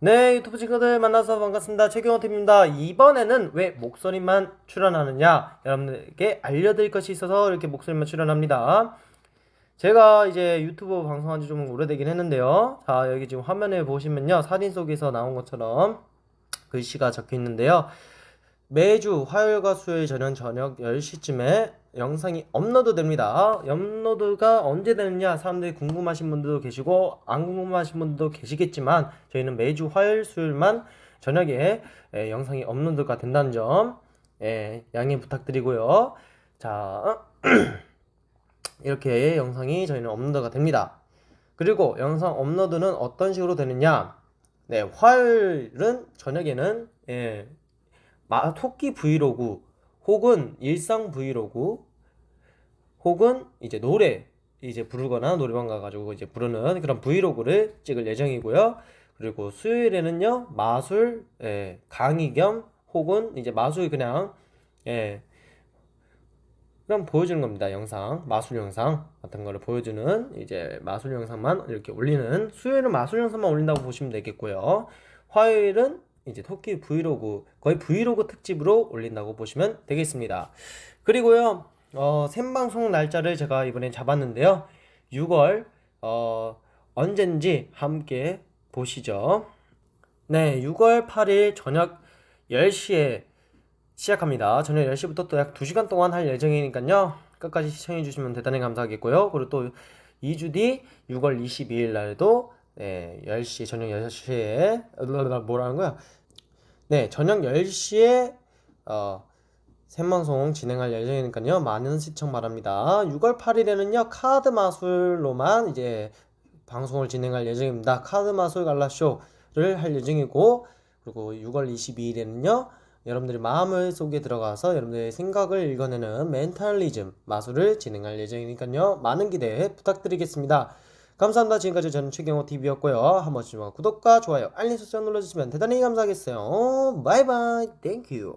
네, 유튜브 친구들 만나서 반갑습니다. 최경호팀입니다. 이번에는 왜 목소리만 출연하느냐? 여러분들에게 알려드릴 것이 있어서 이렇게 목소리만 출연합니다. 제가 이제 유튜브 방송한 지 좀 오래되긴 했는데요. 자, 여기 지금 화면에 보시면요. 사진 속에서 나온 것처럼 글씨가 적혀 있는데요. 매주 화요일과 수요일 저녁 저녁 10시쯤에 영상이 업로드 됩니다. 업로드가 언제 되느냐 사람들이 궁금하신 분들도 계시고 안 궁금하신 분들도 계시겠지만 저희는 매주 화요일 수요일만 저녁에 예, 영상이 업로드가 된다는 점 예, 양해 부탁드리고요. 자 이렇게 영상이 저희는 업로드가 됩니다. 그리고 영상 업로드는 어떤 식으로 되느냐? 네, 화요일은 저녁에는 예, 마, 토끼 브이로그 혹은 일상 브이로그 혹은 이제 노래 이제 부르거나 노래방 가가지고 이제 부르는 그런 브이로그를 찍을 예정이고요. 그리고 수요일에는요 마술 예, 강의 겸 혹은 이제 마술 그냥 예, 그냥 보여주는 겁니다. 영상 마술 영상 같은 거를 보여주는 이제 마술 영상만 이렇게 올리는 수요일은 마술 영상만 올린다고 보시면 되겠고요. 화요일은 이제 토끼 브이로그 거의 브이로그 특집으로 올린다고 보시면 되겠습니다. 그리고요 어, 생방송 날짜를 제가 이번에 잡았는데요. 6월 어, 언젠지 함께 보시죠. 네, 6월 8일 저녁 10시에 시작합니다. 저녁 10시부터 또 약 2시간 동안 할 예정이니까요. 끝까지 시청해 주시면 대단히 감사하겠고요. 그리고 또 2주 뒤 6월 22일 날도 네, 10시 저녁 10시에 뭐라는 거야? 네, 저녁 10시에 어, 생방송 진행할 예정이니까요. 많은 시청 바랍니다. 6월 8일에는요. 카드 마술로만 이제 방송을 진행할 예정입니다. 카드 마술 갈라쇼를 할 예정이고 그리고 6월 22일에는요. 여러분들의 마음을 속에 들어가서 여러분들의 생각을 읽어내는 멘탈리즘 마술을 진행할 예정이니까요. 많은 기대 부탁드리겠습니다. 감사합니다. 지금까지 저는 최경호 TV였고요. 한 번씩 구독과 좋아요, 알림 설정 눌러주시면 대단히 감사하겠어요. 바이바이. 땡큐.